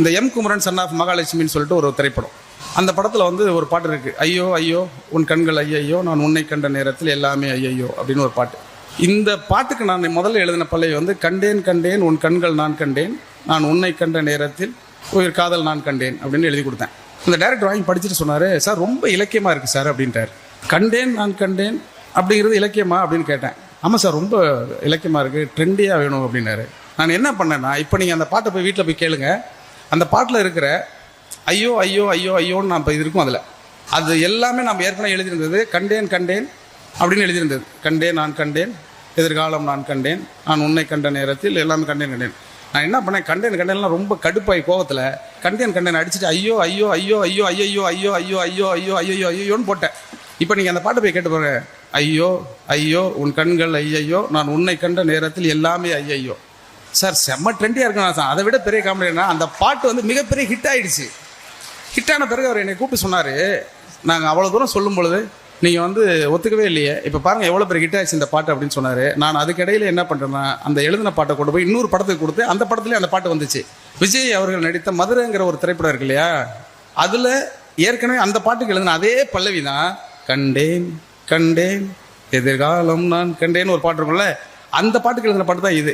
இந்த M Kumaran son of மகாலட்சுமின்னு சொல்லிட்டு ஒரு திரைப்படம். அந்த படத்தில் வந்து ஒரு பாட்டு இருக்குது ஐயோ ஐயோ உன் கண்கள் ஐயையோ நான் உன்னை கண்ட நேரத்தில் எல்லாமே ஐயையோ அப்படின்னு ஒரு பாட்டு. இந்த பாட்டுக்கு நான் முதல்ல எழுதின பள்ளி வந்து கண்டேன் கண்டேன் உன் கண்கள் நான் கண்டேன் நான் உன்னை கண்ட நேரத்தில் உயிர் காதல் நான் கண்டேன் அப்படின்னு எழுதி கொடுத்தேன். இந்த டைரக்டர் வாங்கி படிச்சுட்டு சொன்னார் சார் ரொம்ப இலக்கியமாக இருக்குது சார் அப்படின்ட்டார். கண்டேன் நான் கண்டேன் அப்படிங்கிறது இலக்கியமா அப்படின்னு கேட்டேன். ஆமாம் சார் ரொம்ப இலக்கியமாக இருக்குது ட்ரெண்டியாக வேணும் அப்படின்னாரு. நான் என்ன பண்ணேன்னா இப்போ நீங்கள் அந்த பாட்டை போய் வீட்டில் போய் கேளுங்கள் அந்த பாட்டில் இருக்கிற ஐயோ ஐயோ ஐயோ ஐயோன்னு நான் இப்போ இது இருக்கும் அதில். அது எல்லாமே நம்ம ஏற்கனவே எழுதியிருந்தது. கண்டேன் கண்டேன் அப்படின்னு எழுதியிருந்தது. கண்டேன் நான் கண்டேன். எதிர்காலம் நான் கண்டேன். நான் உன்னை கண்ட நேரத்தில் எல்லாமே கண்டேன் கண்டேன். நான் என்ன பண்ணேன்? கண்டேன் கண்டேன்லாம் ரொம்ப கடுப்பாய் கோவத்தில் கண்டேன் கண்டேன் அடிச்சுட்டு ஐயோ ஐயோ ஐயோ ஐயோ ஐயோ ஐயோ ஐயோ ஐயோ ஐயோ ஐயோ ஐயோன்னு போட்டேன். இப்போ நீங்கள் அந்த பாட்டை போய் கேட்டு பாருங்க. ஐயோ ஐயோ உன் கண்கள் ஐயையோ நான் உன்னை கண்ட நேரத்தில் எல்லாமே ஐயையோ. சார் செம்ம ட்ரெண்டியாக இருக்கணும் சார். அதை விட பெரிய காமெடினா அந்த பாட்டு வந்து மிகப்பெரிய ஹிட் ஆயிடுச்சு. ஹிட்டான பிறகு அவர் என்னை கூப்பிட்டு சொன்னார். நாங்கள் அவ்வளோ தூரம் சொல்லும் பொழுது நீங்கள் வந்து ஒத்துக்கவே இல்லையே. இப்போ பாருங்கள் எவ்வளோ பெரிய ஹிட் ஆயிடுச்சு இந்த பாட்டு அப்படின்னு சொன்னார். நான் அதுக்கிடையில் என்ன பண்ணுறேன்னா அந்த எழுதின பாட்டை கொண்டு போய் இன்னொரு படத்துக்கு கொடுத்து அந்த படத்துலேயே அந்த பாட்டு வந்துச்சு. விஜய் அவர்கள் நடித்த மதுரைங்கிற ஒரு திரைப்படம் இருக்கு இல்லையா? அதில் ஏற்கனவே அந்த பாட்டுக்கு எழுதின அதே பல்லவி தான் கண்டேன் கண்டேன் எதிர்காலம் நான் கண்டேன்னு ஒரு பாட்டு இருக்கும்ல. அந்த பாட்டுக்கு எழுதின பாட்டு தான் இது.